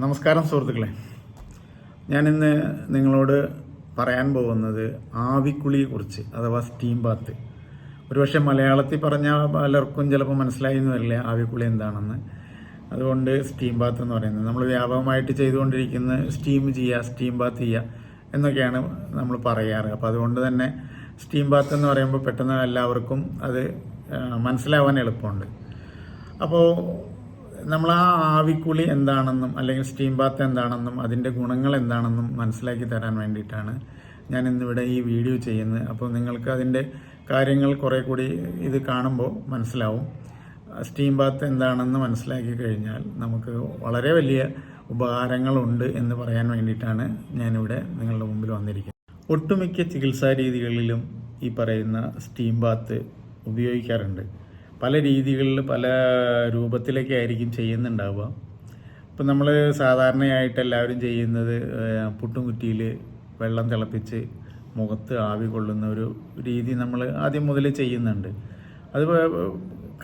നമസ്കാരം സുഹൃത്തുക്കളെ. ഞാനിന്ന് നിങ്ങളോട് പറയാൻ പോകുന്നത് ആവിക്കുളിയെക്കുറിച്ച് അഥവാ സ്റ്റീം ബാത്ത് ഒരുപക്ഷെ മലയാളത്തിൽ പറഞ്ഞാൽ പലർക്കും ചിലപ്പോൾ മനസ്സിലായി എന്ന് വരില്ല ആവിക്കുളി എന്താണെന്ന്. അതുകൊണ്ട് സ്റ്റീം ബാത്ത് എന്ന് പറയുന്നത്. നമ്മൾ വ്യാപകമായിട്ട് ചെയ്തുകൊണ്ടിരിക്കുന്ന സ്റ്റീം ചെയ്യുക സ്റ്റീം ബാത്ത് ചെയ്യുക എന്നൊക്കെയാണ് നമ്മൾ പറയാറ്. അപ്പോൾ അതുകൊണ്ട് തന്നെ സ്റ്റീം ബാത്ത് എന്ന് പറയുമ്പോൾ പെട്ടെന്ന് എല്ലാവർക്കും അത് മനസ്സിലാവാൻ എളുപ്പമുണ്ട്. അപ്പോൾ നമ്മൾ ആ ആവിക്കുളി എന്താണെന്നും അല്ലെങ്കിൽ സ്റ്റീം ബാത്ത് എന്താണെന്നും അതിന്റെ ഗുണങ്ങൾ എന്താണെന്നും മനസ്സിലാക്കി തരാൻ വേണ്ടിയിട്ടാണ് ഞാൻ ഇന്നിവിടെ ഈ വീഡിയോ ചെയ്യുന്നത്. അപ്പോൾ നിങ്ങൾക്ക് അതിന്റെ കാര്യങ്ങൾ കുറേ കൂടി ഇത് കാണുമ്പോൾ മനസ്സിലാവും. സ്റ്റീം ബാത്ത് എന്താണെന്ന് മനസ്സിലാക്കി കഴിഞ്ഞാൽ നമുക്ക് വളരെ വലിയ ഉപകാരങ്ങളുണ്ട് എന്ന് പറയാൻ വേണ്ടിയിട്ടാണ് ഞാനിവിടെ നിങ്ങളുടെ മുമ്പിൽ വന്നിരിക്കുന്നത്. ഒട്ടുമിക്ക ചികിത്സാ രീതികളിലും ഈ പറയുന്ന സ്റ്റീം ബാത്ത് ഉപയോഗിക്കാറുണ്ട്. പല രീതികളിൽ പല രൂപത്തിലൊക്കെ ആയിരിക്കും ചെയ്യുന്നുണ്ടാവുക. ഇപ്പം നമ്മൾ സാധാരണയായിട്ട് എല്ലാവരും ചെയ്യുന്നത് പുട്ടും കുറ്റിയിൽ വെള്ളം തിളപ്പിച്ച് മുഖത്ത് ആവി കൊള്ളുന്ന ഒരു രീതി നമ്മൾ ആദ്യം മുതൽ ചെയ്യുന്നുണ്ട്. അത് കാലങ്ങൾ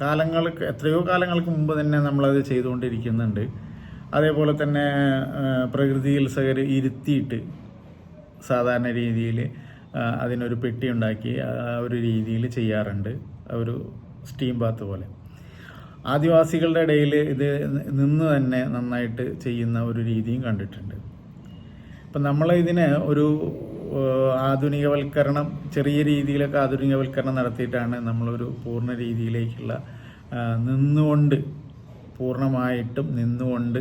കാലങ്ങൾക്ക് എത്രയോ കാലങ്ങൾക്ക് മുമ്പ് തന്നെ നമ്മളത് ചെയ്തുകൊണ്ടിരിക്കുന്നുണ്ട്. അതേപോലെ തന്നെ പ്രകൃതി ചികിത്സകർ ഇരുത്തിയിട്ട് സാധാരണ രീതിയിൽ അതിനൊരു പെട്ടി ഉണ്ടാക്കി ആ ഒരു രീതിയിൽ ചെയ്യാറുണ്ട്. ഒരു സ്റ്റീം ബാത്ത് പോലെ. ആദിവാസികളുടെ ഇടയിൽ ഇത് നിന്ന് തന്നെ നന്നായിട്ട് ചെയ്യുന്ന ഒരു രീതിയും കണ്ടിട്ടുണ്ട്. ഇപ്പം നമ്മൾ ഇതിന് ഒരു ആധുനികവൽക്കരണം ചെറിയ രീതിയിലൊക്കെ ആധുനികവൽക്കരണം നടത്തിയിട്ടാണ് നമ്മളൊരു പൂർണ രീതിയിലേക്കുള്ള നിന്നുകൊണ്ട് പൂർണമായിട്ടും നിന്നുകൊണ്ട്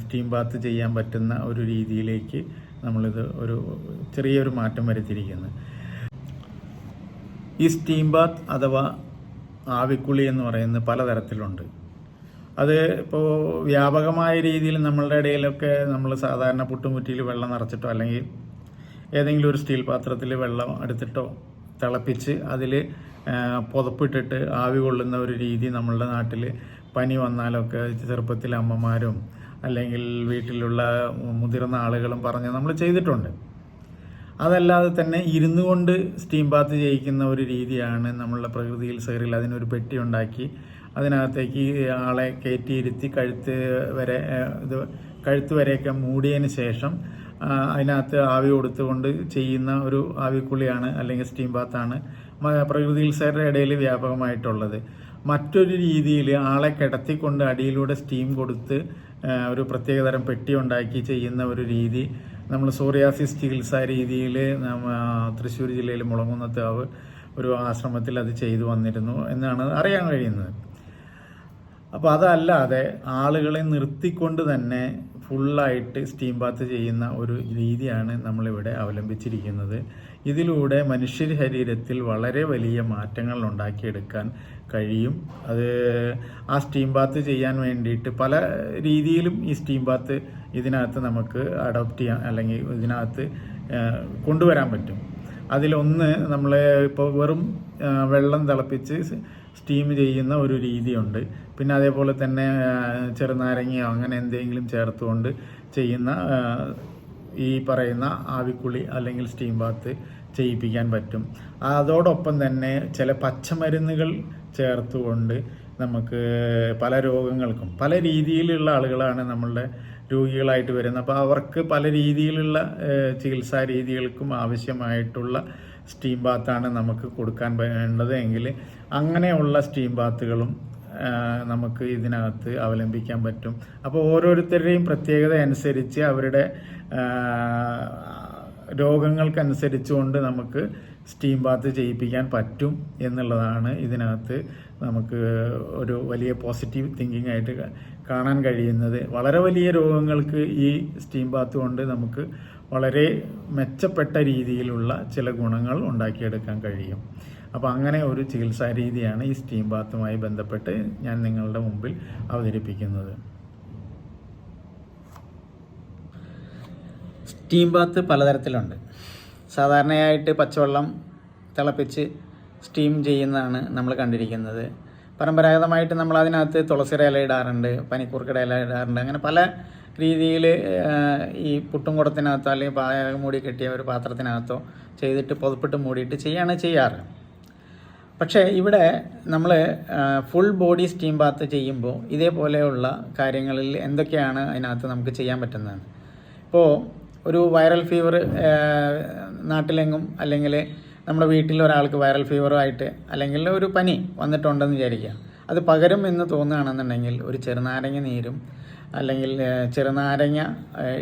സ്റ്റീം ബാത്ത് ചെയ്യാൻ പറ്റുന്ന ഒരു രീതിയിലേക്ക് നമ്മളിത് ഒരു ചെറിയൊരു മാറ്റം വരുത്തിയിരിക്കുന്നത് ഈ സ്റ്റീം ബാത്ത് അഥവാ ആവിക്കുളി എന്ന് പറയുന്നത് പലതരത്തിലുണ്ട്. അത് ഇപ്പോൾ വ്യാപകമായ രീതിയിൽ നമ്മളുടെ ഇടയിലൊക്കെ നമ്മൾ സാധാരണ പുട്ടുമുറ്റിയിൽ വെള്ളം നിറച്ചിട്ടോ അല്ലെങ്കിൽ ഏതെങ്കിലും ഒരു സ്റ്റീൽ പാത്രത്തിൽ വെള്ളം എടുത്തിട്ടോ തിളപ്പിച്ച് അതിൽ പുതപ്പിട്ടിട്ട് ആവി കൊള്ളുന്ന ഒരു രീതി നമ്മളുടെ നാട്ടിൽ പനി വന്നാലൊക്കെ ചെറുപ്പത്തിൽ അമ്മമാരും അല്ലെങ്കിൽ വീട്ടിലുള്ള മുതിർന്ന ആളുകളും പറഞ്ഞ് നമ്മൾ ചെയ്തിട്ടുണ്ട്. അതല്ലാതെ തന്നെ ഇരുന്നു കൊണ്ട് സ്റ്റീം ബാത്ത് ചെയ്യിക്കുന്ന ഒരു രീതിയാണ് നമ്മളുടെ പ്രകൃതിയിൽ ചികിത്സകരിൽ അതിനൊരു പെട്ടി ഉണ്ടാക്കി അതിനകത്തേക്ക് ആളെ കയറ്റിയിരുത്തി കഴുത്ത് വരെ ഇത് കഴുത്ത് വരെയൊക്കെ മൂടിയതിന് ശേഷം അതിനകത്ത് ആവി കൊടുത്തുകൊണ്ട് ചെയ്യുന്ന ഒരു ആവിക്കുളിയാണ് അല്ലെങ്കിൽ സ്റ്റീം ബാത്താണ് പ്രകൃതിയിൽ പ്രകൃതി ചികിത്സകരുടെ ഇടയിൽ വ്യാപകമായിട്ടുള്ളത്. മറ്റൊരു രീതിയിൽ ആളെ കിടത്തിക്കൊണ്ട് അടിയിലൂടെ സ്റ്റീം കൊടുത്ത് ഒരു പ്രത്യേകതരം പെട്ടി ഉണ്ടാക്കി ചെയ്യുന്ന ഒരു രീതി നമ്മൾ സോറിയാസിസ് ചികിത്സാ രീതിയിൽ നമ്മ തൃശ്ശൂർ ജില്ലയിൽ മുളങ്ങുന്നത്താവ് ഒരു ആശ്രമത്തിൽ അത് ചെയ്തു വന്നിരുന്നു എന്നാണ് അറിയാൻ കഴിയുന്നത്. അപ്പോൾ അതല്ലാതെ ആളുകളെ നിർത്തിക്കൊണ്ട് തന്നെ ഫുള്ളായിട്ട് സ്റ്റീം ബാത്ത് ചെയ്യുന്ന ഒരു രീതിയാണ് നമ്മളിവിടെ അവലംബിച്ചിരിക്കുന്നത്. ഇതിലൂടെ മനുഷ്യ ശരീരത്തിൽ വളരെ വലിയ മാറ്റങ്ങൾ ഉണ്ടാക്കിയെടുക്കാൻ കഴിയും. അത് ആ സ്റ്റീം ബാത്ത് ചെയ്യാൻ വേണ്ടിയിട്ട് പല രീതിയിലും ഈ സ്റ്റീം ബാത്ത് ഇതിനകത്ത് നമുക്ക് അഡോപ്റ്റ് ചെയ്യാൻ അല്ലെങ്കിൽ ഇതിനകത്ത് കൊണ്ടുവരാൻ പറ്റും. അതിലൊന്ന് നമ്മൾ ഇപ്പോൾ വെറും വെള്ളം തിളപ്പിച്ച് സ്റ്റീം ചെയ്യുന്ന ഒരു രീതിയുണ്ട്. പിന്നെ അതേപോലെ തന്നെ ചെറുനാരങ്ങയോ അങ്ങനെ എന്തെങ്കിലും ചേർത്തുകൊണ്ട് ചെയ്യുന്ന ഈ പറയുന്ന ആവിക്കുളി അല്ലെങ്കിൽ സ്റ്റീം ബാത്ത് ചെയ്യിപ്പിക്കാൻ പറ്റും. അതോടൊപ്പം തന്നെ ചില പച്ചമരുന്നുകൾ ചേർത്തുകൊണ്ട് നമുക്ക് പല രോഗങ്ങൾക്കും പല രീതിയിലുള്ള ആളുകളാണ് നമ്മളുടെ രോഗികളായിട്ട് വരുന്നത്. അപ്പോൾ അവർക്ക് പല രീതിയിലുള്ള ചികിത്സാ രീതികൾക്കും ആവശ്യമായിട്ടുള്ള സ്റ്റീം ബാത്താണ് നമുക്ക് കൊടുക്കാൻ വേണ്ടത് എങ്കിൽ അങ്ങനെയുള്ള സ്റ്റീം ബാത്തുകളും നമുക്ക് ഇതിനകത്ത് അവലംബിക്കാൻ പറ്റും. അപ്പോൾ ഓരോരുത്തരുടെയും പ്രത്യേകത അനുസരിച്ച് അവരുടെ രോഗങ്ങൾക്കനുസരിച്ചുകൊണ്ട് നമുക്ക് സ്റ്റീം ബാത്ത് ചെയ്യിപ്പിക്കാൻ പറ്റും എന്നുള്ളതാണ് ഇതിനകത്ത് നമുക്ക് ഒരു വലിയ പോസിറ്റീവ് തിങ്കിങ് ആയിട്ട് കാണാൻ കഴിയുന്നത്. വളരെ വലിയ രോഗങ്ങൾക്ക് ഈ സ്റ്റീം ബാത്ത് കൊണ്ട് നമുക്ക് വളരെ മെച്ചപ്പെട്ട രീതിയിലുള്ള ചില ഗുണങ്ങൾ ഉണ്ടാക്കിയെടുക്കാൻ കഴിയും. അപ്പോൾ അങ്ങനെ ഒരു ചികിത്സാ രീതിയാണ് ഈ സ്റ്റീം ബാത്തുമായി ബന്ധപ്പെട്ട് ഞാൻ നിങ്ങളുടെ മുമ്പിൽ അവതരിപ്പിക്കുന്നത്. സ്റ്റീം ബാത്ത് പലതരത്തിലുണ്ട്. സാധാരണയായിട്ട് പച്ചവെള്ളം തിളപ്പിച്ച് സ്റ്റീം ചെയ്യുന്നതാണ് നമ്മൾ കണ്ടിരിക്കുന്നത്. പരമ്പരാഗതമായിട്ട് നമ്മൾ അതിനകത്ത് തുളസിയുടെ ഇല ഇടാറുണ്ട് പനിക്കൂർക്കയുടെ ഇല ഇടാറുണ്ട്. അങ്ങനെ പല രീതിയിൽ ഈ പുട്ടും കുടത്തിനകത്തോ അല്ലെങ്കിൽ പായ മൂടി കെട്ടിയ ഒരു പാത്രത്തിനകത്തോ ചെയ്തിട്ട് പുതപ്പിട്ട് മൂടിയിട്ട് ചെയ്യാണ് ചെയ്യാറ്. പക്ഷേ ഇവിടെ നമ്മൾ ഫുൾ ബോഡി സ്റ്റീം ബാത്ത് ചെയ്യുമ്പോൾ ഇതേപോലെയുള്ള കാര്യങ്ങളിൽ എന്തൊക്കെയാണ് അതിനകത്ത് നമുക്ക് ചെയ്യാൻ പറ്റുന്നതാണ് ഇപ്പോൾ ഒരു വൈറൽ ഫീവർ നാട്ടിലെങ്ങും അല്ലെങ്കിൽ നമ്മുടെ വീട്ടിൽ ഒരാൾക്ക് വൈറൽ ഫീവറായിട്ട് അല്ലെങ്കിൽ ഒരു പനി വന്നിട്ടുണ്ടെന്ന് വിചാരിക്കുക. അത് പകരും എന്ന് തോന്നുകയാണെന്നുണ്ടെങ്കിൽ ഒരു ചെറുനാരങ്ങ നീരും അല്ലെങ്കിൽ ചെറുനാരങ്ങ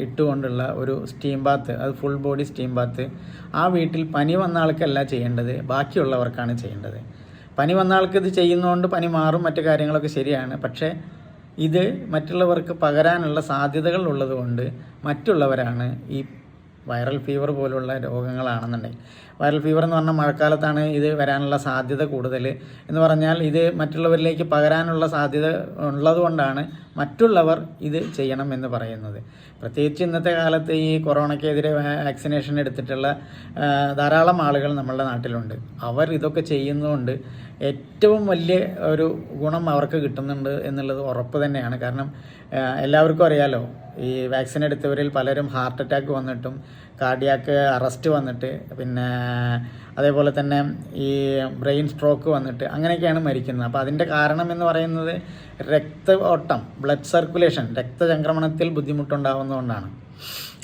ഇട്ടുകൊണ്ടുള്ള ഒരു സ്റ്റീം ബാത്ത് അത് ഫുൾ ബോഡി സ്റ്റീം ബാത്ത് ആ വീട്ടിൽ പനി വന്ന ആൾക്കല്ല ചെയ്യേണ്ടത് ബാക്കിയുള്ളവർക്കാണ് ചെയ്യേണ്ടത്. പനി വന്ന ആൾക്ക് ഇത് ചെയ്യുന്നതുകൊണ്ട് പനി മാറും മറ്റു കാര്യങ്ങളൊക്കെ ശരിയാണ്. പക്ഷേ ഇത് മറ്റുള്ളവർക്ക് പകരാനുള്ള സാധ്യതകൾ ഉള്ളതുകൊണ്ട് മറ്റുള്ളവരാണ് ഈ വൈറൽ ഫീവർ പോലുള്ള രോഗങ്ങളാണെന്നുണ്ടെങ്കിൽ. വൈറൽ ഫീവർ എന്ന് പറഞ്ഞാൽ മഴക്കാലത്താണ് ഇത് വരാനുള്ള സാധ്യത കൂടുതൽ. എന്ന് പറഞ്ഞാൽ ഇത് മറ്റുള്ളവരിലേക്ക് പകരാനുള്ള സാധ്യത ഉള്ളതുകൊണ്ടാണ് മറ്റുള്ളവർ ഇത് ചെയ്യണം എന്ന് പറയുന്നത്. പ്രത്യേകിച്ച് ഇന്നത്തെ കാലത്ത് ഈ കൊറോണയ്ക്കെതിരെ വാക്സിനേഷൻ എടുത്തിട്ടുള്ള ധാരാളം ആളുകൾ നമ്മളുടെ നാട്ടിലുണ്ട്. അവർ ഇതൊക്കെ ചെയ്യുന്നതുകൊണ്ട് ഏറ്റവും വലിയ ഒരു ഗുണം അവർക്ക് കിട്ടുന്നുണ്ട് എന്നുള്ളത് ഉറപ്പ് തന്നെയാണ്. കാരണം എല്ലാവർക്കും അറിയാലോ ഈ വാക്സിൻ എടുത്തവരിൽ പലരും ഹാർട്ട് അറ്റാക്ക് വന്നിട്ടും കാർഡിയാക്ക് അറസ്റ്റ് വന്നിട്ട് പിന്നെ അതേപോലെ തന്നെ ഈ ബ്രെയിൻ സ്ട്രോക്ക് വന്നിട്ട് അങ്ങനെയൊക്കെയാണ് മരിക്കുന്നത്. അപ്പോൾ അതിന്റെ കാരണം എന്ന് പറയുന്നത് രക്ത ഓട്ടം ബ്ലഡ് സർക്കുലേഷൻ രക്തചംക്രമണത്തിൽ ബുദ്ധിമുട്ടുണ്ടാകുന്നതുകൊണ്ടാണ്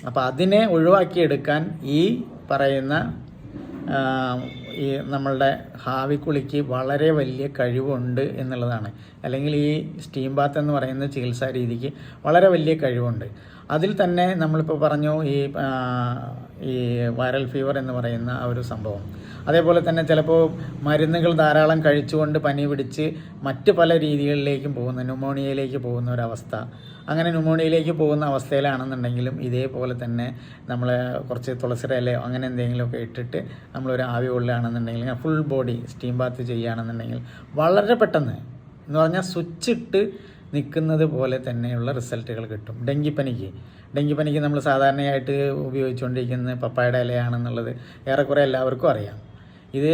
അപ്പോൾ അതിനെ ഒഴിവാക്കിയെടുക്കാൻ ഈ പറയുന്ന ഈ നമ്മളുടെ ഹാവിക്കുളിക്ക് വളരെ വലിയ കഴിവുണ്ട് എന്നുള്ളതാണ്. അല്ലെങ്കിൽ ഈ സ്റ്റീം ബാത്ത് എന്ന് പറയുന്ന ചികിത്സാ രീതിക്ക് വളരെ വലിയ കഴിവുണ്ട്. അതിൽ തന്നെ നമ്മളിപ്പോൾ പറഞ്ഞു ഈ ഈ വൈറൽ ഫീവർ എന്ന് പറയുന്ന ഒരു സംഭവം. അതേപോലെ തന്നെ ചിലപ്പോൾ മരുന്നുകൾ ധാരാളം കഴിച്ചുകൊണ്ട് പനി പിടിച്ച് മറ്റ് പല രീതികളിലേക്കും പോകുന്ന ന്യൂമോണിയയിലേക്ക് പോകുന്ന ഒരവസ്ഥ അങ്ങനെ ന്യൂമോണിയയിലേക്ക് പോകുന്ന അവസ്ഥയിലാണെന്നുണ്ടെങ്കിലും ഇതേപോലെ തന്നെ നമ്മൾ കുറച്ച് തുളസിയുടെ ഇലയോ അങ്ങനെ എന്തെങ്കിലുമൊക്കെ ഇട്ടിട്ട് നമ്മളൊരു ആവി കൊള്ളുകയാണെന്നുണ്ടെങ്കിൽ ഫുൾ ബോഡി സ്റ്റീം ബാത്ത് ചെയ്യുകയാണെന്നുണ്ടെങ്കിൽ വളരെ പെട്ടെന്ന് എന്ന് പറഞ്ഞാൽ സ്വിച്ച് ഇട്ട് നിൽക്കുന്നത് പോലെ തന്നെയുള്ള റിസൾട്ടുകൾ കിട്ടും. ഡെങ്കിപ്പനിക്ക്. ഡെങ്കിപ്പനിക്ക് നമ്മൾ സാധാരണയായിട്ട് ഉപയോഗിച്ചുകൊണ്ടിരിക്കുന്നത് പപ്പായുടെ ഇലയാണെന്നുള്ളത് ഏറെക്കുറെ എല്ലാവർക്കും അറിയാം. ഇത്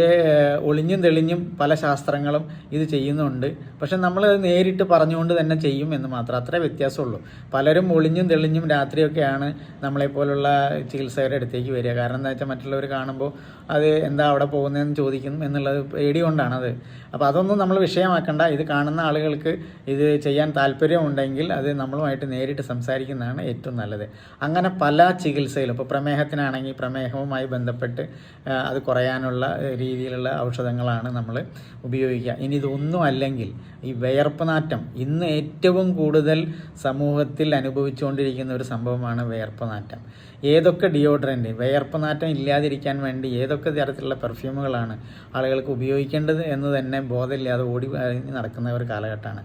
ഒളിഞ്ഞും തെളിഞ്ഞും പല ശാസ്ത്രങ്ങളും ഇത് ചെയ്യുന്നുണ്ട്. പക്ഷെ നമ്മൾ നേരിട്ട് പറഞ്ഞുകൊണ്ട് തന്നെ ചെയ്യും എന്ന് മാത്രം. അത്രേ വ്യത്യാസമുള്ളൂ. പലരും ഒളിഞ്ഞും തെളിഞ്ഞും രാത്രിയൊക്കെയാണ് നമ്മളെപ്പോലുള്ള ചികിത്സകരുടെ അടുത്തേക്ക് വരിക. കാരണം എന്താ വെച്ചാൽ മറ്റുള്ളവർ കാണുമ്പോൾ അത് എന്താ അവിടെ പോകുന്നതെന്ന് ചോദിക്കും എന്നുള്ളത് പേടി കൊണ്ടാണത്. അപ്പോൾ അതൊന്നും നമ്മൾ വിഷയമാക്കണ്ട. ഇത് കാണുന്ന ആളുകൾക്ക് ഇത് ചെയ്യാൻ താല്പര്യമുണ്ടെങ്കിൽ അത് നമ്മളുമായിട്ട് നേരിട്ട് സംസാരിക്കുന്നതാണ് ഏറ്റവും നല്ലത്. അങ്ങനെ പല ചികിത്സയിലും ഇപ്പോൾ പ്രമേഹത്തിനാണെങ്കിൽ പ്രമേഹവുമായി ബന്ധപ്പെട്ട് അത് കുറയാനുള്ള രീതിയിലുള്ള ഔഷധങ്ങളാണ് നമ്മൾ ഉപയോഗിക്കുക. ഇനി ഇതൊന്നും അല്ലെങ്കിൽ ഈ വിയർപ്പ് നാറ്റം ഇന്ന് ഏറ്റവും കൂടുതൽ സമൂഹത്തിൽ അനുഭവിച്ചുകൊണ്ടിരിക്കുന്ന ഒരു സംഭവമാണ് വിയർപ്പ് നാറ്റം. ഏതൊക്കെ ഡിയോഡ്രന്റ് വിയർപ്പ് നാറ്റം ഇല്ലാതിരിക്കാൻ വേണ്ടി ഏതൊക്കെ തരത്തിലുള്ള പെർഫ്യൂമുകളാണ് ആളുകൾക്ക് ഉപയോഗിക്കേണ്ടത് എന്ന് തന്നെ ബോധമില്ലാതെ ഓടി നടക്കുന്ന ഒരു കാലഘട്ടമാണ്.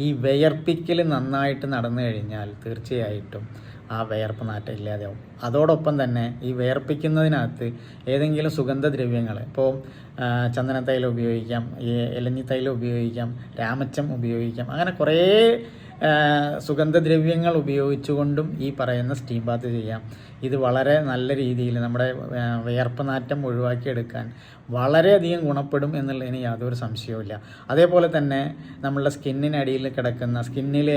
ഈ വിയർപ്പിക്കൽ നന്നായിട്ട് നടന്നു കഴിഞ്ഞാൽ തീർച്ചയായിട്ടും ആ വിയർപ്പ് നാറ്റം ഇല്ലാതെയാവും. അതോടൊപ്പം തന്നെ ഈ വിയർപ്പിക്കുന്നതിനകത്ത് ഏതെങ്കിലും സുഗന്ധദ്രവ്യങ്ങൾ ഇപ്പോൾ ചന്ദനത്തൈലം ഉപയോഗിക്കാം ഇലഞ്ഞിത്തൈലം ഉപയോഗിക്കാം രാമച്ചം ഉപയോഗിക്കാം അങ്ങനെ കുറേ സുഗന്ധദ്രവ്യങ്ങൾ ഉപയോഗിച്ചുകൊണ്ടും ഈ പറയുന്ന സ്റ്റീം ബാത്ത് ചെയ്യാം. ഇത് വളരെ നല്ല രീതിയിൽ നമ്മുടെ വിയർപ്പ് നാറ്റം ഒഴിവാക്കിയെടുക്കാൻ വളരെയധികം ഗുണപ്പെടും എന്നുള്ളതിന് യാതൊരു സംശയവുമില്ല അതേപോലെ തന്നെ നമ്മളുടെ സ്കിന്നിനടിയിൽ കിടക്കുന്ന സ്കിന്നിൽ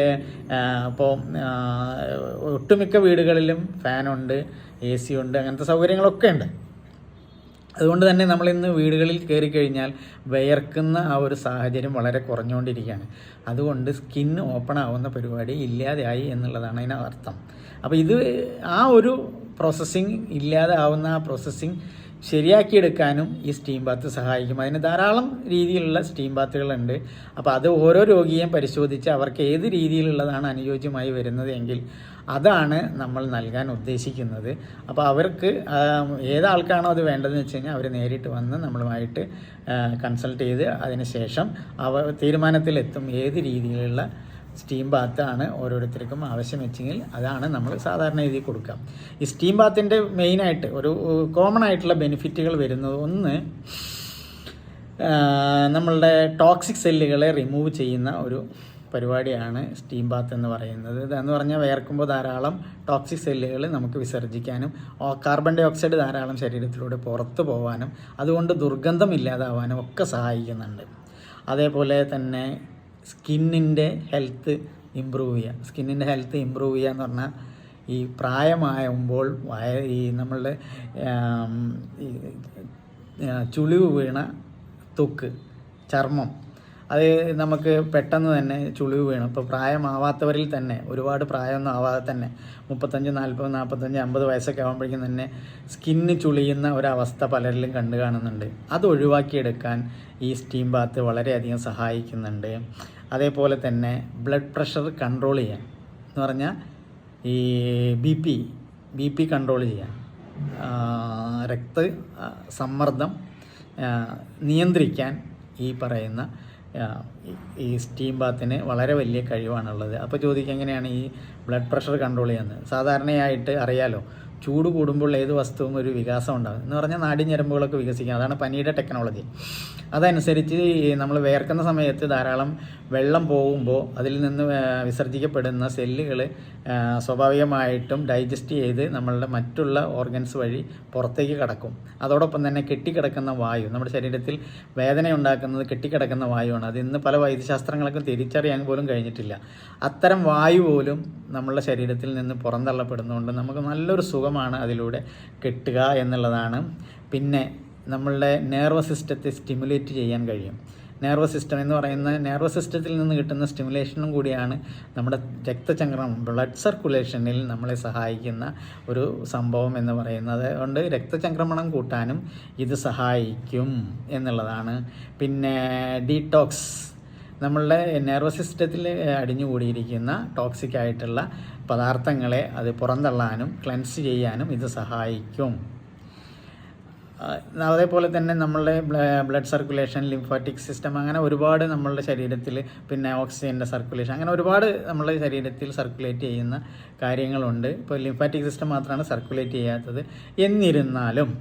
ഇപ്പോൾ ഒട്ടുമിക്ക വീടുകളിലും ഫാനുണ്ട് എ സി ഉണ്ട് അങ്ങനത്തെ സൗകര്യങ്ങളൊക്കെ ഉണ്ട്. അതുകൊണ്ട് തന്നെ നമ്മൾ ഇന്ന് വീടുകളിൽ കയറി കഴിഞ്ഞാൽ വിയർക്കുന്ന ആ ഒരു സാഹചര്യം വളരെ കുറഞ്ഞുകൊണ്ടിരിക്കുകയാണ്. അതുകൊണ്ട് സ്കിൻ ഓപ്പൺ ആവുന്ന പരിപാടി ഇല്ലാതെയായി എന്നുള്ളതാണ് അതിനർത്ഥം അപ്പോൾ ഇത് ആ ഒരു പ്രോസസ്സിങ് ഇല്ലാതെ ആവുന്ന ആ പ്രോസസ്സിങ് ശരിയാക്കിയെടുക്കാനും ഈ സ്റ്റീം ബാത്ത് സഹായിക്കും. അതിന് ധാരാളം രീതിയിലുള്ള സ്റ്റീം ബാത്തുകളുണ്ട് അപ്പോൾ അത് ഓരോ രോഗിയെയും പരിശോധിച്ച് അവർക്ക് ഏത് രീതിയിലുള്ളതാണ് അനുയോജ്യമായി വരുന്നത് എങ്കിൽ അതാണ് നമ്മൾ നൽകാൻ ഉദ്ദേശിക്കുന്നത്. അപ്പോൾ അവർക്ക് ഏതാൾക്കാണോ അത് വേണ്ടതെന്ന് വെച്ച് കഴിഞ്ഞാൽ അവർ നേരിട്ട് വന്ന് നമ്മളുമായിട്ട് കൺസൾട്ട് ചെയ്ത് അതിനുശേഷം അവ തീരുമാനത്തിലെത്തും ഏത് രീതിയിലുള്ള സ്റ്റീം ബാത്താണ് ഓരോരുത്തർക്കും ആവശ്യം വെച്ചെങ്കിൽ അതാണ് നമ്മൾ സാധാരണ രീതിയിൽ കൊടുക്കുക. ഈ സ്റ്റീം ബാത്തിന്റെ മെയിനായിട്ട് ഒരു കോമൺ ആയിട്ടുള്ള ബെനിഫിറ്റുകൾ വരുന്നത് ഒന്ന് നമ്മളുടെ ടോക്സിക് സെല്ലുകളെ റിമൂവ് ചെയ്യുന്ന ഒരു പരിപാടിയാണ് സ്റ്റീം ബാത്ത് എന്ന് പറയുന്നത്. ഇതെന്ന് പറഞ്ഞാൽ വിയർക്കുമ്പോൾ ധാരാളം ടോക്സിക് സെല്ലുകൾ നമുക്ക് വിസർജിക്കാനും കാർബൺ ഡൈ ഓക്സൈഡ് ധാരാളം ശരീരത്തിലൂടെ പുറത്തു പോകാനും അതുകൊണ്ട് ദുർഗന്ധം ഇല്ലാതാവാനും ഒക്കെ സഹായിക്കുന്നുണ്ട്. അതേപോലെ തന്നെ സ്കിന്നിന്റെ ഹെൽത്ത് ഇമ്പ്രൂവ് ചെയ്യുക. സ്കിന്നിന്റെ ഹെൽത്ത് ഇമ്പ്രൂവ് ചെയ്യുക എന്ന് പറഞ്ഞാൽ ഈ പ്രായമാകുമ്പോൾ വയ ഈ നമ്മളുടെ ചുളിവ് വീണ ത്വക്ക് ചർമ്മം അത് നമുക്ക് പെട്ടെന്ന് തന്നെ ചുളിവ് വീണു. ഇപ്പോൾ പ്രായമാവാത്തവരിൽ തന്നെ ഒരുപാട് പ്രായമൊന്നും ആവാതെ തന്നെ മുപ്പത്തഞ്ച് നാൽപ്പത് നാൽപ്പത്തഞ്ച് അമ്പത് വയസ്സൊക്കെ ആകുമ്പോഴേക്കും തന്നെ സ്കിന്ന് ചുളിയുന്ന ഒരവസ്ഥ പലരിലും കണ്ടു കാണുന്നുണ്ട്. അത് ഒഴിവാക്കിയെടുക്കാൻ ഈ സ്റ്റീം ബാത്ത് വളരെയധികം സഹായിക്കുന്നുണ്ട്. അതേപോലെ തന്നെ ബ്ലഡ് പ്രഷർ കൺട്രോൾ ചെയ്യാൻ എന്ന് പറഞ്ഞാൽ ഈ B P B P control ചെയ്യാൻ രക്ത സമ്മർദ്ദം നിയന്ത്രിക്കാൻ ഈ പറയുന്ന ഈ- സ്റ്റീം ബാത്തിന് വളരെ വലിയ കഴിവാണുള്ളത്. അപ്പോൾ ചോദിക്കുക എങ്ങനെയാണ് ഈ ബ്ലഡ് പ്രഷർ കൺട്രോൾ ചെയ്യുന്നത്? സാധാരണയായിട്ട് അറിയാലോ ചൂട് കൂടുമ്പോൾ ഏത് വസ്തുവും ഒരു വികാസം ഉണ്ടാകും. എന്ന് പറഞ്ഞാൽ നാടിഞ്ഞരമ്പുകളൊക്കെ വികസിക്കുക അതാണ് പനിയുടെ ടെക്നോളജി അതനുസരിച്ച് നമ്മൾ വേർക്കുന്ന സമയത്ത് ധാരാളം വെള്ളം പോകുമ്പോൾ അതിൽ നിന്ന് വിസർജിക്കപ്പെടുന്ന സെല്ലുകൾ സ്വാഭാവികമായിട്ടും ഡൈജസ്റ്റ് ചെയ്ത് നമ്മളുടെ മറ്റുള്ള ഓർഗൻസ് വഴി പുറത്തേക്ക് കടക്കും. അതോടൊപ്പം തന്നെ കെട്ടിക്കിടക്കുന്ന വായു നമ്മുടെ ശരീരത്തിൽ വേദന ഉണ്ടാക്കുന്നത് കെട്ടിക്കിടക്കുന്ന വായുവാണ്. അത് ഇന്ന് പല വൈദ്യശാസ്ത്രങ്ങളൊക്കെ തിരിച്ചറിയാൻ പോലും കഴിഞ്ഞിട്ടില്ല. അത്തരം വായു പോലും നമ്മളുടെ ശരീരത്തിൽ നിന്ന് പുറന്തള്ളപ്പെടുന്നതുകൊണ്ട് നമുക്ക് നല്ലൊരു സുഖമാണ് അതിലൂടെ കിട്ടുക എന്നുള്ളതാണ്. പിന്നെ നമ്മളുടെ നെർവസ് സിസ്റ്റത്തെ സ്റ്റിമുലേറ്റ് ചെയ്യാൻ കഴിയും. നെർവസ് സിസ്റ്റം എന്ന് പറയുന്ന നെർവസ് സിസ്റ്റത്തിൽ നിന്ന് കിട്ടുന്ന സ്റ്റിമുലേഷനും കൂടിയാണ് നമ്മുടെ രക്തചംക്രമം ബ്ലഡ് സർക്കുലേഷനിൽ നമ്മളെ സഹായിക്കുന്ന ഒരു സംഭവം എന്ന് പറയുന്നത്. കൊണ്ട് രക്തചംക്രമണം കൂട്ടാനും ഇത് സഹായിക്കും എന്നുള്ളതാണ്. പിന്നെ ഡീടോക്സ് നമ്മളുടെ നെർവസ് സിസ്റ്റത്തിൽ അടിഞ്ഞുകൂടിയിരിക്കുന്ന ടോക്സിക് ആയിട്ടുള്ള പദാർത്ഥങ്ങളെ അത് പുറന്തള്ളാനും ക്ലെൻസ് ചെയ്യാനും ഇത് സഹായിക്കും. അതേപോലെ തന്നെ നമ്മളുടെ ബ്ലഡ് സർക്കുലേഷൻ ലിംഫാറ്റിക് സിസ്റ്റം അങ്ങനെ ഒരുപാട് നമ്മളുടെ ശരീരത്തിൽ പിന്നെ ഓക്സിജന്റെ സർക്കുലേഷൻ അങ്ങനെ ഒരുപാട് നമ്മളുടെ ശരീരത്തിൽ സർക്കുലേറ്റ് ചെയ്യുന്ന കാര്യങ്ങളുണ്ട്. ഇപ്പോൾ ലിംഫാറ്റിക് സിസ്റ്റം മാത്രമാണ് സർക്കുലേറ്റ് ചെയ്യാത്തത്. എന്നിരുന്നാലും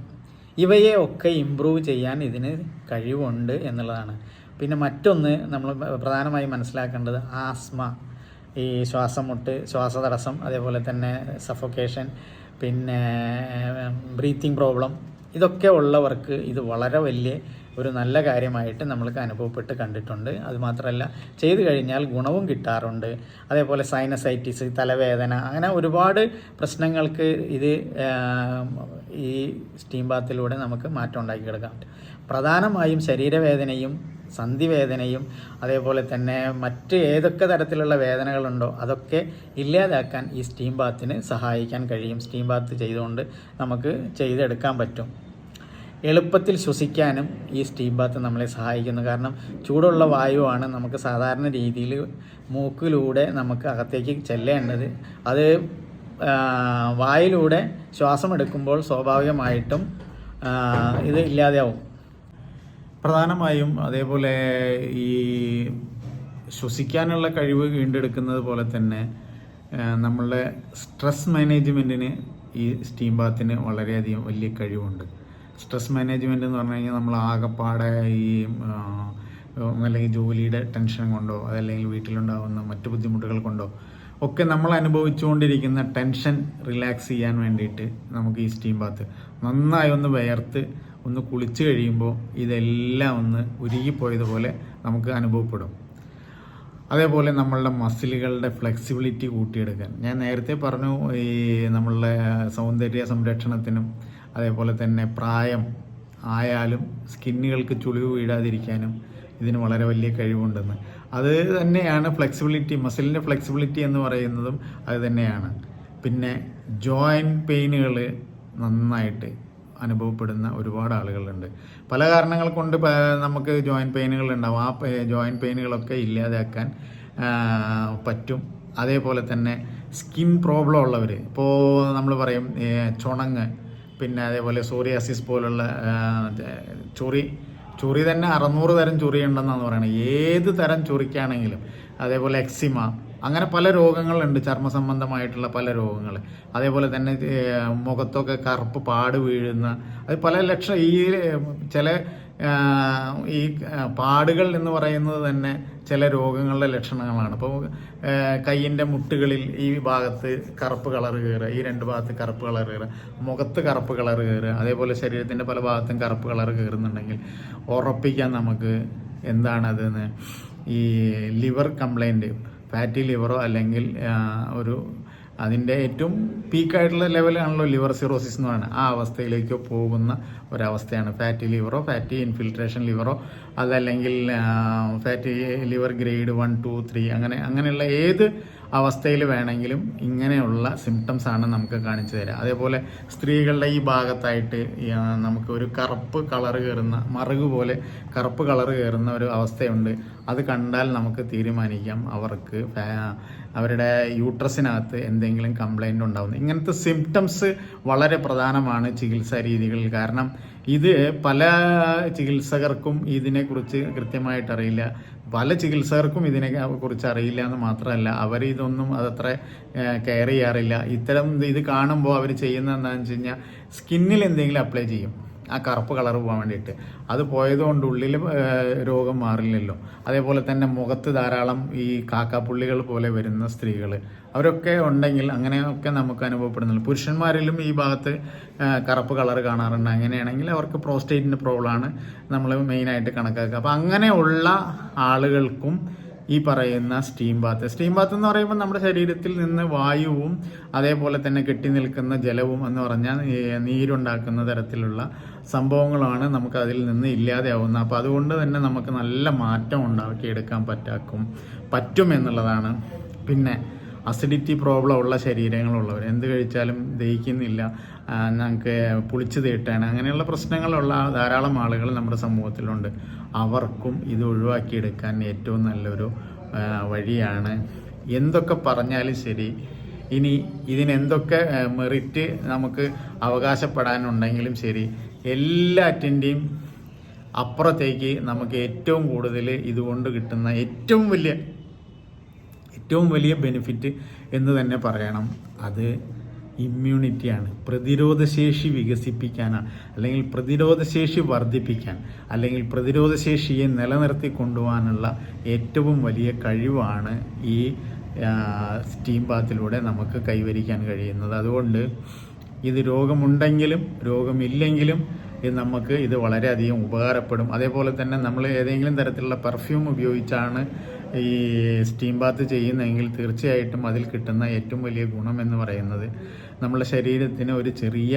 ഇവയെ ഒക്കെ ഇമ്പ്രൂവ് ചെയ്യാൻ ഇതിന് കഴിവുണ്ട് എന്നുള്ളതാണ്. പിന്നെ മറ്റൊന്ന് നമ്മൾ പ്രധാനമായും മനസ്സിലാക്കേണ്ടത് ആസ്മ ഈ ശ്വാസം മുട്ട് ശ്വാസതടസ്സം അതേപോലെ തന്നെ സഫൊക്കേഷൻ പിന്നെ ബ്രീത്തിങ് പ്രോബ്ലം ഇതൊക്കെ ഉള്ളവർക്ക് ഇത് വളരെ വലിയ ഒരു നല്ല കാര്യമായിട്ട് നമ്മൾക്ക് അനുഭവപ്പെട്ട് കണ്ടിട്ടുണ്ട്. അതുമാത്രമല്ല ചെയ്തു കഴിഞ്ഞാൽ ഗുണവും കിട്ടാറുണ്ട്. അതേപോലെ സൈനസൈറ്റിസ് തലവേദന അങ്ങനെ ഒരുപാട് പ്രശ്നങ്ങൾക്ക് ഇത് ഈ സ്റ്റീം ബാത്തിലൂടെ നമുക്ക് മാറ്റം ഉണ്ടാക്കി കിടക്കാം പ്രധാനമായും ശരീരവേദനയും സന്ധിവേദനയും അതേപോലെ തന്നെ മറ്റ് ഏതൊക്കെ തരത്തിലുള്ള വേദനകളുണ്ടോ അതൊക്കെ ഇല്ലാതാക്കാൻ ഈ സ്റ്റീം ബാത്തിന് സഹായിക്കാൻ കഴിയും. സ്റ്റീം ബാത്ത് ചെയ്തുകൊണ്ട് നമുക്ക് ചെയ്തെടുക്കാൻ പറ്റും. എളുപ്പത്തിൽ ശ്വസിക്കാനും ഈ സ്റ്റീം ബാത്ത് നമ്മളെ സഹായിക്കുന്നു. കാരണം ചൂടുള്ള വായുവാണ് നമുക്ക് സാധാരണ രീതിയിൽ മൂക്കിലൂടെ നമുക്ക് അകത്തേക്ക് ചെല്ലേണ്ടത്. അത് വായിലൂടെ ശ്വാസം എടുക്കുമ്പോൾ സ്വാഭാവികമായിട്ടും ഇത് ഇല്ലാതെയാവും. പ്രധാനമായും അതേപോലെ ഈ ശ്വസിക്കാനുള്ള കഴിവ് വീണ്ടെടുക്കുന്നത് പോലെ തന്നെ നമ്മളുടെ സ്ട്രെസ് മാനേജ്മെന്റിന് ഈ സ്റ്റീം ബാത്തിന് വളരെയധികം വലിയ കഴിവുണ്ട്. സ്ട്രെസ് മാനേജ്മെന്റ് എന്ന് പറഞ്ഞു കഴിഞ്ഞാൽ നമ്മൾ ആകെപ്പാടെ ഈ അല്ലെങ്കിൽ ജോലിയുടെ ടെൻഷൻ കൊണ്ടോ അതല്ലെങ്കിൽ വീട്ടിലുണ്ടാകുന്ന മറ്റു ബുദ്ധിമുട്ടുകൾ കൊണ്ടോ ഒക്കെ നമ്മൾ അനുഭവിച്ചുകൊണ്ടിരിക്കുന്ന ടെൻഷൻ റിലാക്സ് ചെയ്യാൻ വേണ്ടിയിട്ട് നമുക്ക് ഈ സ്റ്റീം ബാത്ത് നന്നായി ഒന്ന് വിയർത്ത് ഒന്ന് കുളിച്ച് കഴിയുമ്പോൾ ഇതെല്ലാം ഒന്ന് ഉരുകിപ്പോയതുപോലെ നമുക്ക് അനുഭവപ്പെടും. അതേപോലെ നമ്മളുടെ മസിലുകളുടെ ഫ്ലെക്സിബിലിറ്റി കൂട്ടിയെടുക്കാൻ. ഞാൻ നേരത്തെ പറഞ്ഞു ഈ നമ്മളുടെ സൗന്ദര്യ സംരക്ഷണത്തിനും അതേപോലെ തന്നെ പ്രായം ആയാലും സ്കിന്നുകൾക്ക് ചുളിവ് വീഴാതിരിക്കാനും ഇതിന് വളരെ വലിയ കഴിവുണ്ടെന്ന്. അത് തന്നെയാണ് ഫ്ലെക്സിബിലിറ്റി മസിലിന്റെ ഫ്ലെക്സിബിലിറ്റി എന്ന് പറയുന്നതും അത് തന്നെയാണ്. പിന്നെ ജോയിന്റ് പെയിനുകൾ നന്നായിട്ട് അനുഭവപ്പെടുന്ന ഒരുപാട് ആളുകളുണ്ട്. പല കാരണങ്ങൾ കൊണ്ട് നമുക്ക് ജോയിന്റ് പെയിനുകൾ ഉണ്ടാവും. ആ ജോയിന്റ് പെയിനുകളൊക്കെ ഇല്ലാതാക്കാൻ പറ്റും. അതേപോലെ തന്നെ സ്കിൻ പ്രോബ്ലം ഉള്ളവർ ഇപ്പോൾ നമ്മൾ പറയും ചുണങ്ങ്. പിന്നെ അതേപോലെ സോറിയാസിസ് പോലുള്ള ചുറി ചൊറി തന്നെ അറുന്നൂറ് തരം ചൊറി ഉണ്ടെന്നാണ് പറയുന്നത്. ഏത് തരം ചൊറിക്കാണെങ്കിലും അതേപോലെ എക്സിമ അങ്ങനെ പല രോഗങ്ങളുണ്ട് ചർമ്മ സംബന്ധമായിട്ടുള്ള പല രോഗങ്ങൾ അതേപോലെ തന്നെ മുഖത്തൊക്കെ കറുപ്പ് പാട് വീഴുന്ന അത് പല ലക്ഷം ഈ ചില ഈ പാടുകൾ എന്ന് പറയുന്നത് തന്നെ ചില രോഗങ്ങളുടെ ലക്ഷണങ്ങളാണ്. അപ്പോൾ കയ്യിന്റെ മുട്ടുകളിൽ ഈ ഭാഗത്ത് കറുപ്പ് കളർ കയറുക ഈ രണ്ട് ഭാഗത്ത് കറുപ്പ് കളർ കയറുക മുഖത്ത് കറുപ്പ് കളർ കയറുക അതേപോലെ ശരീരത്തിന്റെ പല ഭാഗത്തും കറുപ്പ് കളർ കയറുന്നുണ്ടെങ്കിൽ ഉറപ്പിക്കാൻ നമുക്ക്. എന്താണതെന്ന്? ഈ ലിവർ കംപ്ലൈന്റ്. ഫാറ്റി ലിവറോ അല്ലെങ്കിൽ ഒരു അതിന്റെ ഏറ്റവും പീക്കായിട്ടുള്ള ലെവലാണല്ലോ ലിവർ സിറോസിസ് എന്ന് പറയുന്നത്. ആ അവസ്ഥയിലേക്ക് പോകുന്ന ഒരവസ്ഥയാണ്. ഫാറ്റി ലിവറോ ഫാറ്റി ഇൻഫിൽട്രേഷൻ ലിവറോ അതല്ലെങ്കിൽ fatty liver grade one two three അങ്ങനെ അങ്ങനെയുള്ള ഏത് അവസ്ഥയിൽ വേണമെങ്കിലും ഇങ്ങനെയുള്ള സിംറ്റംസ് ആണ് നമുക്ക് കാണിച്ചു തരാം. അതേപോലെ സ്ത്രീകളുടെ ഈ ഭാഗത്തായിട്ട് നമുക്ക് ഒരു കറുപ്പ് കളർ കയറുന്ന മറുക് പോലെ കറുപ്പ് കളർ കയറുന്ന ഒരു അവസ്ഥയുണ്ട്. അത് കണ്ടാൽ നമുക്ക് തീരുമാനിക്കാം അവർക്ക് അവരുടെ യൂട്രസിനകത്ത് എന്തെങ്കിലും കംപ്ലൈന്റ് ഉണ്ടാകുന്നു ഇങ്ങനത്തെ സിംറ്റംസ് വളരെ പ്രധാനമാണ് ചികിത്സാ രീതികളിൽ. കാരണം ഇത് പല ചികിത്സകർക്കും ഇതിനെക്കുറിച്ച് കൃത്യമായിട്ട് അറിയില്ല. പല ചികിത്സകർക്കും ഇതിനെ കുറിച്ച് അറിയില്ല എന്ന് മാത്രമല്ല അവർ ഇതൊന്നും അതത്ര കെയർ ചെയ്യാറില്ല. ഇത്തരം ഇത് കാണുമ്പോൾ അവർ ചെയ്യുന്ന എന്താണെന്ന് വെച്ച് കഴിഞ്ഞാൽ സ്കിന്നിൽ എന്തെങ്കിലും അപ്ലൈ ചെയ്യും. ആ കറുപ്പ് കളർ പോകാൻ വേണ്ടിയിട്ട്. അത് പോയതുകൊണ്ട് ഉള്ളിൽ രോഗം മാറില്ലല്ലോ. അതേപോലെ തന്നെ മുഖത്ത് ധാരാളം ഈ കാക്കാപ്പുള്ളികൾ പോലെ വരുന്ന സ്ത്രീകൾ അവരൊക്കെ ഉണ്ടെങ്കിൽ അങ്ങനെയൊക്കെ നമുക്ക് അനുഭവപ്പെടുന്നുള്ളൂ. പുരുഷന്മാരിലും ഈ ഭാഗത്ത് കറുപ്പ് കളർ കാണാറുണ്ട്. അങ്ങനെയാണെങ്കിൽ അവർക്ക് പ്രോസ്റ്റേറ്റിന്റെ പ്രോബ്ലമാണ് നമ്മൾ മെയിനായിട്ട് കണക്കാക്കുക. അപ്പോൾ അങ്ങനെയുള്ള ആളുകൾക്കും ഈ പറയുന്ന സ്റ്റീം ബാത്ത് സ്റ്റീം ബാത്ത് എന്ന് പറയുമ്പോൾ നമ്മുടെ ശരീരത്തിൽ നിന്ന് വായുവും അതേപോലെ തന്നെ കെട്ടി നിൽക്കുന്ന ജലവും എന്ന് പറഞ്ഞാൽ നീരുണ്ടാക്കുന്ന തരത്തിലുള്ള സംഭവങ്ങളാണ് നമുക്ക് അതിൽ നിന്ന് ഇല്ലാതെയാവുന്നത്. അപ്പോൾ അതുകൊണ്ട് തന്നെ നമുക്ക് നല്ല മാറ്റം ഉണ്ടാക്കിയെടുക്കാൻ പറ്റാക്കും പറ്റും എന്നുള്ളതാണ്. പിന്നെ അസിഡിറ്റി പ്രോബ്ലം ഉള്ള ശരീരങ്ങളുള്ളവർ എന്ത് കഴിച്ചാലും ദഹിക്കുന്നില്ല ഞങ്ങൾക്ക് പുളിച്ച് തീട്ടാണ് അങ്ങനെയുള്ള പ്രശ്നങ്ങളുള്ള ധാരാളം ആളുകൾ നമ്മുടെ സമൂഹത്തിലുണ്ട്. അവർക്കും ഇത് ഒഴിവാക്കിയെടുക്കാൻ ഏറ്റവും നല്ലൊരു വഴിയാണ്. എന്തൊക്കെ പറഞ്ഞാലും ശരി ഇനി ഇതിനെന്തൊക്കെ മെറിറ്റ് നമുക്ക് അവകാശപ്പെടാനുണ്ടെങ്കിലും ശരി എല്ലാറ്റിന്റെയും അപ്പുറത്തേക്ക് നമുക്ക് ഏറ്റവും കൂടുതൽ ഇതുകൊണ്ട് കിട്ടുന്ന ഏറ്റവും വലിയ ഏറ്റവും വലിയ ബെനിഫിറ്റ് എന്ന് തന്നെ പറയണം. അത് ഇമ്മ്യൂണിറ്റിയാണ് പ്രതിരോധശേഷി വികസിപ്പിക്കാനാണ് അല്ലെങ്കിൽ പ്രതിരോധശേഷി വർദ്ധിപ്പിക്കാൻ അല്ലെങ്കിൽ പ്രതിരോധശേഷിയെ നിലനിർത്തി കൊണ്ടുപോകാനുള്ള ഏറ്റവും വലിയ കഴിവാണ് ഈ സ്റ്റീം ബാത്തിലൂടെ നമുക്ക് കൈവരിക്കാൻ കഴിയുന്നത്. അതുകൊണ്ട് ഇത് രോഗമുണ്ടെങ്കിലും രോഗമില്ലെങ്കിലും ഇത് നമുക്ക് ഇത് വളരെയധികം ഉപകാരപ്പെടും. അതേപോലെ തന്നെ നമ്മൾ ഏതെങ്കിലും തരത്തിലുള്ള പെർഫ്യൂം ഉപയോഗിച്ചാണ് ഈ സ്റ്റീം ബാത്ത് ചെയ്യുന്നെങ്കിൽ തീർച്ചയായിട്ടും അതിൽ കിട്ടുന്ന ഏറ്റവും വലിയ ഗുണം എന്ന് പറയുന്നത് നമ്മുടെ ശരീരത്തിന് ഒരു ചെറിയ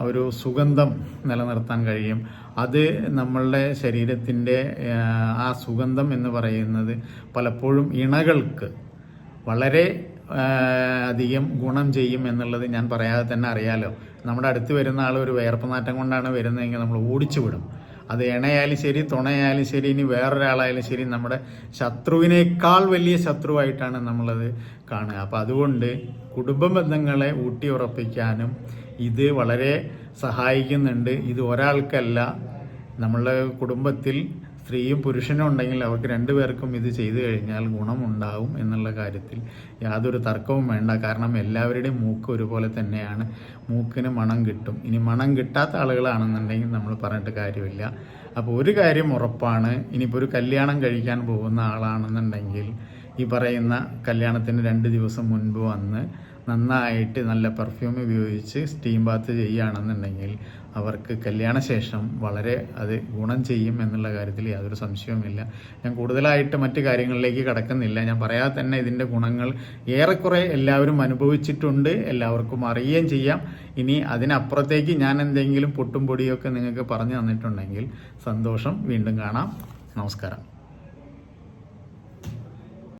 ഒരു സുഗന്ധം നിലനിർത്താൻ കഴിയും. അത് നമ്മളുടെ ശരീരത്തിന്റെ ആ, സുഗന്ധം എന്ന് പറയുന്നത് പലപ്പോഴും ഇണകൾക്ക് വളരെ അധികം ഗുണം ചെയ്യും എന്നുള്ളത് ഞാൻ പറയാതെ തന്നെ അറിയാലോ. നമ്മുടെ അടുത്ത് വരുന്ന ആൾ ഒരു വേർപ്പ് നാറ്റം കൊണ്ടാണ് വരുന്നതെങ്കിൽ നമ്മൾ ഓടിച്ചു വിടും അത് ഇണയായാലും ശരി തുണയായാലും ശരി ഇനി വേറൊരാളായാലും ശരി നമ്മുടെ ശത്രുവിനേക്കാൾ വലിയ ശത്രുവായിട്ടാണ് നമ്മളത് കാണുക. അപ്പം അതുകൊണ്ട് കുടുംബ ബന്ധങ്ങളെ ഊട്ടിയുറപ്പിക്കാനും ഇത് വളരെ സഹായിക്കുന്നുണ്ട്. ഇത് ഒരാൾക്കല്ല നമ്മളുടെ കുടുംബത്തിൽ സ്ത്രീയും പുരുഷനും ഉണ്ടെങ്കിൽ അവർക്ക് രണ്ടുപേർക്കും ഇത് ചെയ്തു കഴിഞ്ഞാൽ ഗുണമുണ്ടാവും എന്നുള്ള കാര്യത്തിൽ യാതൊരു തർക്കവും വേണ്ട. കാരണം എല്ലാവരുടെയും മൂക്ക് ഒരുപോലെ തന്നെയാണ്. മൂക്കിന് മണം കിട്ടും. ഇനി മണം കിട്ടാത്ത ആളുകളാണെന്നുണ്ടെങ്കിൽ നമ്മൾ പറഞ്ഞിട്ട് കാര്യമില്ല. അപ്പോൾ ഒരു കാര്യം ഉറപ്പാണ്. ഇനിയിപ്പോൾ ഒരു കല്യാണം കഴിക്കാൻ പോകുന്ന ആളാണെന്നുണ്ടെങ്കിൽ ഈ പറയുന്ന കല്യാണത്തിന് രണ്ട് ദിവസം മുൻപ് വന്ന് നന്നായിട്ട് നല്ല പെർഫ്യൂം ഉപയോഗിച്ച് സ്റ്റീം ബാത്ത് ചെയ്യുകയാണെന്നുണ്ടെങ്കിൽ അവർക്ക് കല്യാണശേഷം വളരെ അത് ഗുണം ചെയ്യും എന്നുള്ള കാര്യത്തിൽ യാതൊരു സംശയവുമില്ല. ഞാൻ കൂടുതലായിട്ട് മറ്റ് കാര്യങ്ങളിലേക്ക് കടക്കുന്നില്ല. ഞാൻ പറയാതെ തന്നെ ഇതിന്റെ ഗുണങ്ങൾ ഏറെക്കുറെ എല്ലാവരും അനുഭവിച്ചിട്ടുണ്ട്. എല്ലാവർക്കും അറിയുകയും ചെയ്യാം. ഇനി അതിനപ്പുറത്തേക്ക് ഞാൻ എന്തെങ്കിലും പൊട്ടും പൊടിയൊക്കെ നിങ്ങൾക്ക് പറഞ്ഞു തന്നിട്ടുണ്ടെങ്കിൽ സന്തോഷം. വീണ്ടും കാണാം. നമസ്കാരം.